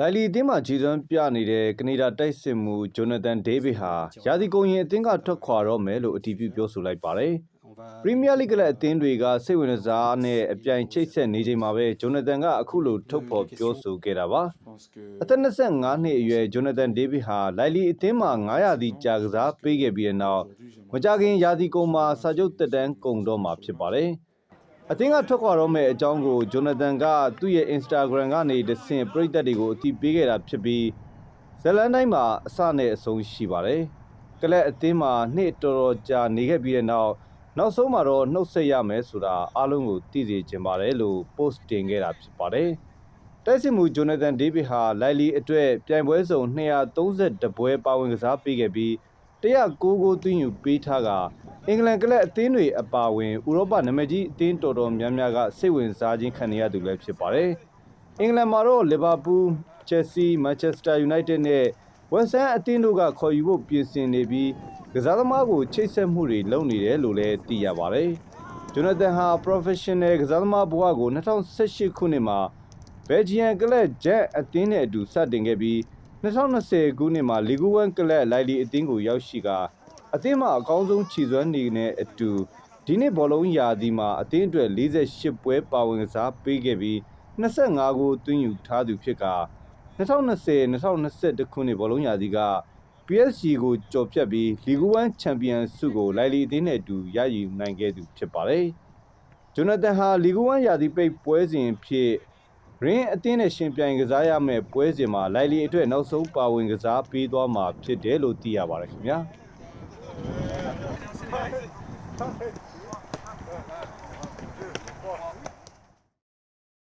လိုင်လီအသင်းမှာခြေစွမ်းပြနေတဲ့ကနေဒါတိုက်စစ်မှုဂျိုနာသန်ဒေးဗစ်ဟာရာသီကုန်ရင်အသင်းကထွက်ခွာတော့မယ်လို့အတည်ပြုပြောဆိုလိုက်ပါတယ်။ပရီးမီးယားလိဂ်ကလည်းအသင်းတွေကစိတ်ဝင်စားနဲ့အပြိုင်ချိတ်ဆက်နေချိန်မှာပဲဂျိုနာသန်ကအခုလိုထုတ်ဖော်ပြောဆိုခဲ့တာပါ။အသက်25နှစ်အရွယ်ဂျိုနာသန်ဒေးဗစ်ဟာလိုင်လီအသင်းမှာ900ဒီကြာကစားပေးခဲ့ပြီးတဲ့နောက်မကြခင်ရာသီကုန်မှာစာချုပ်တက်တန်းကုန်တော့မှာဖြစ်ပါတယ်။ အသင်းကထွက်ခွာတော့မဲ့အကြောင်းကိုဂျိုနာသန်ကသူ့ရဲ့ Instagram ကနေတဆင့်ပရိသတ်တွေကိုအတည်ပြုခဲ့တာဖြစ်ပြီးဇလန်တိုင်းမှာအစနဲ့အဆုံးရှိပါတယ်။ကလပ်အသင်းမှာနှစ်တော်တော်ကြာနေခဲ့ပြီးတဲ့နောက်နောက်ဆုံးမှာတော့နှုတ်ဆက်ရမယ်ဆိုတာအားလုံးကိုသိစေချင်ပါတယ်လို့ post တင်ခဲ့တာဖြစ်ပါတယ်။တိုက်စစ်မှုဂျိုနာသန်ဒေးဗစ်ဟာလိုင်လီအတွက်ပြိုင်ပွဲစုံ232ပွဲပါဝင်ကစားပေးခဲ့ပြီး109ဂိုးသွင်းယူပေးထားက အင်္ဂလန်ကလပ်အသင်းတွေအပါအဝင်ဥရောပနာမည်ကြီးအသင်းတော်တော်များများကစိတ်ဝင်စားခြင်းခံနေရသူလည်းဖြစ်ပါတယ်။အင်္ဂလန်မှာတော့လီဗာပူးလ်၊ချက်လ်ဆီး၊မန်ချက်စတာယူနိုက်တက်နဲ့ဝက်ဆမ်အသင်းတို့ကခေါ်ယူဖို့ပြင်ဆင်နေပြီးကစားသမားကိုချိတ်ဆက်မှုတွေလုပ်နေတယ်လို့လည်းသိရပါတယ်။ဂျိုနာသန်ဟာ professional ကစားသမားဘဝကို2018ခုနှစ်မှာဘယ်ဂျီယန်ကလပ်ဂျက်အသင်းနဲ့အတူစတင်ခဲ့ပြီး2020ခုနှစ်မှာလီဂူဝမ်ကလပ်လိုင်လီအသင်းကိုရောက်ရှိကာ အသင်းမှာအကောင်းဆုံးခြေစွမ်းနေတဲ့အတူဒီနှစ်ဘောလုံးရာသီမှာအသင်းအတွက်48ပွဲပါဝင်ကစားပေးခဲ့ပြီး25ဂိုးသွင်းယူထားသူဖြစ်ကာ2020-2021ခုနှစ်ဘောလုံးရာသီက PSG ကိုကြော်ဖြတ်ပြီးလီဂူဝမ်ချန်ပီယံဆုကိုလိုင်လီအသင်းနဲ့အတူရယူနိုင်ခဲ့သူဖြစ်ပါတယ်။ဂျိုနာသန်ဟာလီဂူဝမ်ရာသီပိတ်ပွဲစဉ်ဖြစ်ရင်းအသင်းနဲ့ရှင်ပြိုင်ကစားရမယ့်ပွဲစဉ်မှာလိုင်လီအတွက်နောက်ဆုံးပါဝင်ကစားပေးသွားမှာဖြစ်တယ်လို့သိရပါတယ်ခင်ဗျာ။ Hayır. Hayır.